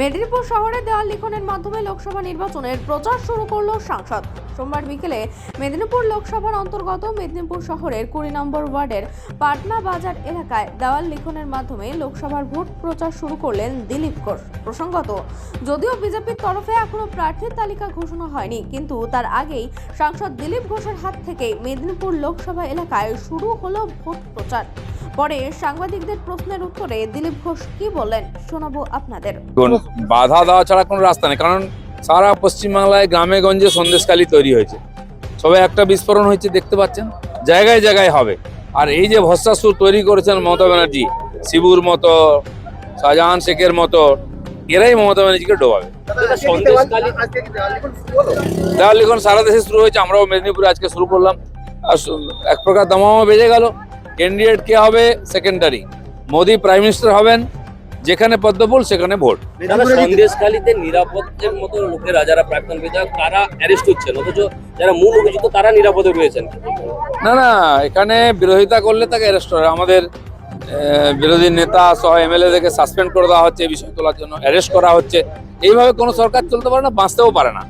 মেদিনীপুর শহরে দেওয়াল লিখনের মাধ্যমে লোকসভা নির্বাচনের প্রচার শুরু করল সাংসদ। সোমবার বিকেলে মেদিনীপুর লোকসভার অন্তর্গত মেদিনীপুর শহরের কুড়ি নম্বর ওয়ার্ডের পাটনা বাজার এলাকায় দেওয়াল লিখনের মাধ্যমে লোকসভার ভোট প্রচার শুরু করলেন দিলীপ ঘোষ। প্রসঙ্গত, যদিও বিজেপির তরফে এখনও প্রার্থীর তালিকা ঘোষণা হয়নি, কিন্তু তার আগেই সাংসদ দিলীপ ঘোষের হাত থেকে মেদিনীপুর লোকসভা এলাকায় শুরু হলো ভোট প্রচার। পরে সাংবাদিকদের প্রশ্নের উত্তরে দিলীপ ঘোষ কি বললেন শোনাবো আপনাদের। বাধা দেওয়া ছাড়া কোনো রাস্তা নেই, কারণ সারা পশ্চিমবাংলায় গ্রামে গঞ্জে সন্দেশকালী তৈরি হয়েছে। সবাই একটা বিস্ফোরণ হয়েছে, দেখতে পাচ্ছেন? জায়গায় জায়গায় হবে। আর এই যে ভস্মাসুর তৈরি করেছেন মমতা ব্যানার্জি, শিবুর মতো, শাহজাহান শেখের মতো, এরাই মমতা ব্যানার্জিকে ডোবাবে। দেওয়াল লিখন সারা দেশে শুরু হয়েছে, আমরাও মেদিনীপুরে আজকে শুরু করলাম। আর এক প্রকার দামামা বেজে গেল। ক্যান্ডিডেট কে হবে সেকেন্ডারি মোদি প্রাইম মিনিস্টার হবেন যেখানে পদ্মফুল সেখানে ভোট। সন্দেশখালীতে নিরাপত্তের মতো লোকেরা যারা প্রাক্তন বিধায়ক তারা অ্যারেস্ট হচ্ছেন। অথচ যারা মূল অভিযুক্ত তারা নিরাপদে রয়েছেন। না না এখানে বিরোধিতা করলে তাকে অ্যারেস্ট করে আমাদের আহ, বিরোধী নেতা সহ এমএলএ থেকে সাসপেন্ড করে দেওয়া হচ্ছে এই বিষয় তোলার জন্য। অ্যারেস্ট করা হচ্ছে। এইভাবে কোনো সরকার চলতে পারে না বাঁচতেও পারে না।